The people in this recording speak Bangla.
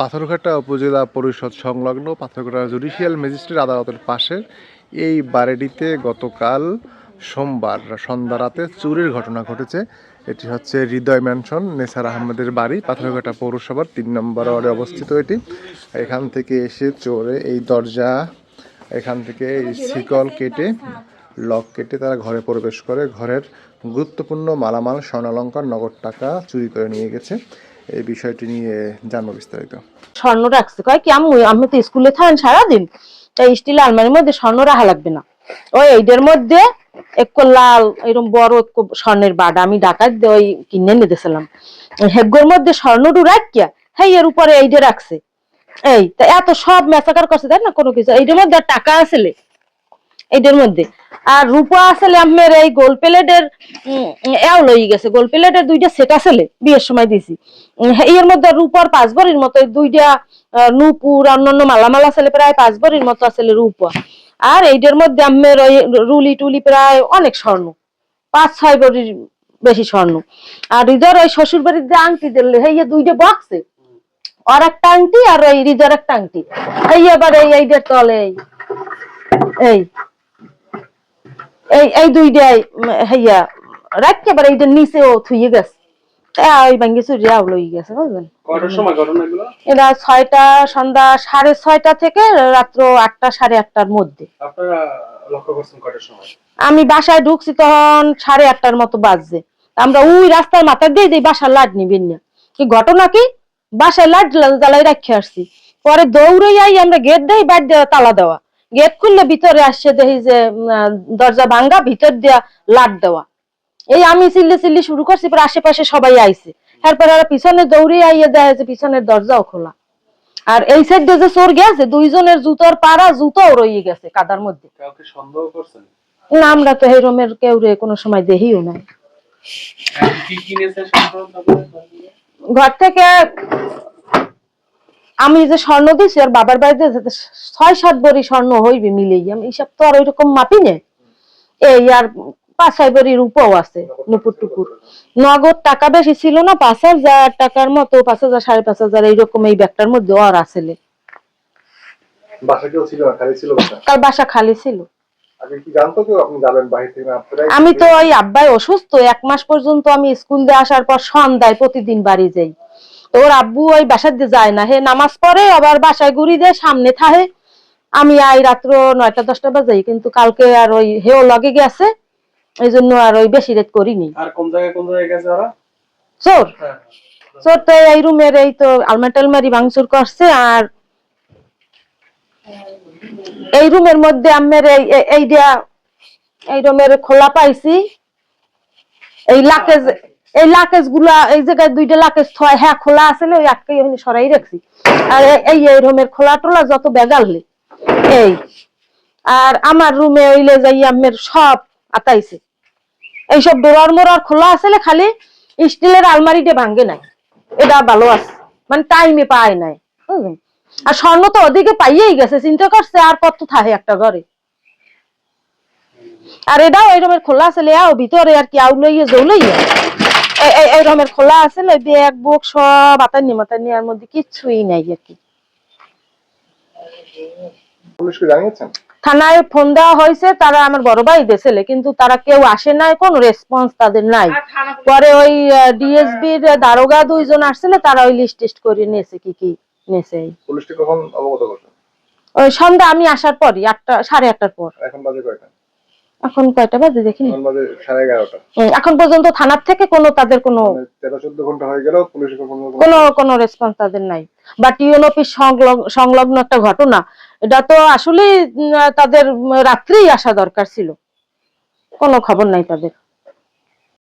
পাথরঘাটা উপজেলা পরিষদ সংলগ্ন পাথরঘাটা জুডিশিয়াল ম্যাজিস্ট্রেট আদালতের পাশের এই বাড়িটিতে গতকাল সোমবার সন্ধ্যা রাতে চুরির ঘটনা ঘটেছে। এটি হচ্ছে হৃদয় ম্যানশন নেসার আহমেদের বাড়ি, পাথরঘাটা পৌরসভার তিন নম্বর ওয়ার্ডে অবস্থিত এটি। এখান থেকে এসে চোরে এই দরজা, এখান থেকে এই শিকল কেটে, লক কেটে তারা ঘরে প্রবেশ করে। ঘরের গুরুত্বপূর্ণ মালামাল, স্বর্ণালঙ্কার, নগদ টাকা চুরি করে নিয়ে গেছে। এই বিষয়টি নিয়ে জানব বিস্তারিত। স্বর্ণ রাখছে। কয় কি আম্মু আমি তো স্কুলে থাকেন সারাদিন তাই স্টিল আলমারির মধ্যে স্বর্ণ রাখা লাগবে না। ওই এইটার মধ্যে এক লাল এরকম বড় এক স্বর্ণের বাডা, আমি ডাকাত ওই কিনে নিতেছিলাম হেগ্গোর মধ্যে স্বর্ণটু রাখিয়া হ্যাঁ এর উপরে এইটা রাখছে। এই, তা এত সব মেসাকার করছে, তাই না? কোনো কিছু। এইটার মধ্যে টাকা আসলে এইটার মধ্যে। আর রূপা আসলে আমের এই গোল প্লেটের এও লই গেছে। গোল প্লেটের দুইটা সেট আসলে, বিয়ের সময় দিছি। এর মধ্যে রূপার পাঁচ ভরির মতো দুইটা নূপুর, অন্যান্য মালামাল আসলে প্রায় পাঁচ ভরির মতো আসলে রূপা। আর এইটার মধ্যে ওই রুলি টুলি প্রায় অনেক স্বর্ণ, পাঁচ, ছয় ভরির বেশি স্বর্ণ। আর হৃদয় ওই শ্বশুর বাড়ির যে আংটি দিলে এই যে দুইটা বক্সে আর একটা আংটি আর ওই হৃদয়ের একটা আংটি। এই এবার এই, এইটার তলে এই এই এই দুইটাই হইয়া রাখতে পারে এইটার নিচেও থুইয়ে গেছে। ওই লই গেছে বুঝলেন? এরা ছয়টা সন্ধ্যা সাড়ে ছয়টা থেকে রাত্র আটটা সাড়ে আটটার মধ্যে। আমি বাসায় ঢুকছি তখন সাড়ে আটটার মতো বাজছে। আমরা ওই রাস্তার মাথা দিয়ে দিই বাসার লাট নিবেন না। কি ঘটনা কি? বাসায় লাট জ্বালাই রাখে আসছি। পরে দৌড়ে যাই আমরা গেট দেই বাদ দেওয়া তালা দেওয়া। গেট খুললে ভিতরে আসছে দেখি যে দরজা ভাঙ্গা ভিতর দেয়া লাট দেওয়া। এই আমি চিল্লি চিল্লি শুরু করছি পরে আশেপাশে সবাই আইছে। এরপরে আর পিছনে দৌড়ে আইয়ে দেয় যে পিছনের দরজাও খোলা। আর এই সাইড যে চোর গেছে দুইজনের জুতোর পাড়া জুতোও রয়ে গেছে কাদার মধ্যে। কাউকে সন্দেহ করছেন? না আমরা তো এই রুমের কেউ রে কোনো সময় দেখিও নাই। আপনাদের? ঘর থেকে আমি যে স্বর্ণ দিছি আর বাবার বাড়িতে যেতে ছয় সাত ভরি স্বর্ণ হইবে মিলেই আমি এইসব তো আর ওইরকম মাপি নে এই আর পাঁচ ছয় ভরির উপও আছে নুপুর টুকুর নগদ টাকা বেশি ছিল না পাঁচ হাজার টাকার মতো পাঁচ হাজার সাড়ে পাঁচ হাজার এইরকম এই ব্যাগটার মধ্যে আর তার বাসা খালি ছিল। আপনারাই আমি তো ওই আব্বাই অসুস্থ এক মাস পর্যন্ত আমি স্কুল দিয়ে আসার পর সন্ধ্যায় প্রতিদিন বাড়ি যাই। তো ওর আব্বু ওই বাসার দিয়ে যায় না হে নামাজ পড়ে আবার বাসায় ঘুরি দেয় সামনে থাহে। আমি আই রাত্র নয়টা দশটা বাজাই কিন্তু কালকে আর ওই হেও লগে গেছে। এই জন্য আর ওই বেশি রেট করিনি। আর কোন জায়গায় কোন জায়গায় গেছে ওরা? চোর। হ্যাঁ। চোর তো এই রুমের এই তো আলমারি টালমারি ভাঙচুর করছে আর এই রুমের মধ্যে আমের এই এই- এই দিয়া এই রুমের খোলা পাইছি। এই লাকেজ এই লাকেজগুলা এই জায়গায় দুইটা লাকেজ থয় হ্যাঁ খোলা আছে ওই আটকে ওখানে সরাই রাখছি। আর এই এই রুমের খোলা টোলা যত বেগাললে এই। আর আমার রুমে ওইলে যাই আমের সব আতাইছে। এইসব ডোরার মোড়ার খোলা আছে খালি স্টিলের আলমারিটা ভাঙ্গে নাই। এটা ভালো আছে মানে টাইমে পায় নাই আর স্বর্ণ তো ওদিকে পাইয়েই গেছে, চিন্তা করছে আর কত থাকে একটা ঘরে। আর এটাও রকমের খোলা আছে লেয়াও ভিতরে আর কি আউলাইয়ে জৌলাইয়ে এই- এই- এই রকমের খোলা আছে ব্যাগ, বুক সব আতানি মাতানি আর মধ্যে কিচ্ছুই নাই আর কি। জানিয়েছেন? থানায় ফোন দেওয়া হয়েছে তারা আমার বড় ভাই দেশেলে কিন্তু তারা কেউ আসে নাই কোনো রেসপন্স তাদের নাই। পরে ওই ডিএসবির দারোগা দুইজন আসছিল তারা ওই লিস্ট টিস্ট করে নিয়েছে কি কি নিয়েছে। পুলিশকে কখন অবগত করছেন ওই সন্ধ্যা আমি আসার পরই আটটা সাড়ে আটটার পর। এখন বাজে কয়টা? এখন কয়টা বাজে দেখিনি এখন বাজে সাড়ে এগারোটা। এখন পর্যন্ত থানার থেকে কোনো তাদের কোনো মানে তেরো চোদ্দ ঘণ্টা হয়ে গেল পুলিশ কোনো- কোনো রেসপন্স তাদের নাই। বাট ইউএন অফিস সংলগ্ন সংলগ্ন একটা ঘটনা এটা তো আসলে তাদের রাত্রেই আসা দরকার ছিল। কোনো খবর নাই তাদের।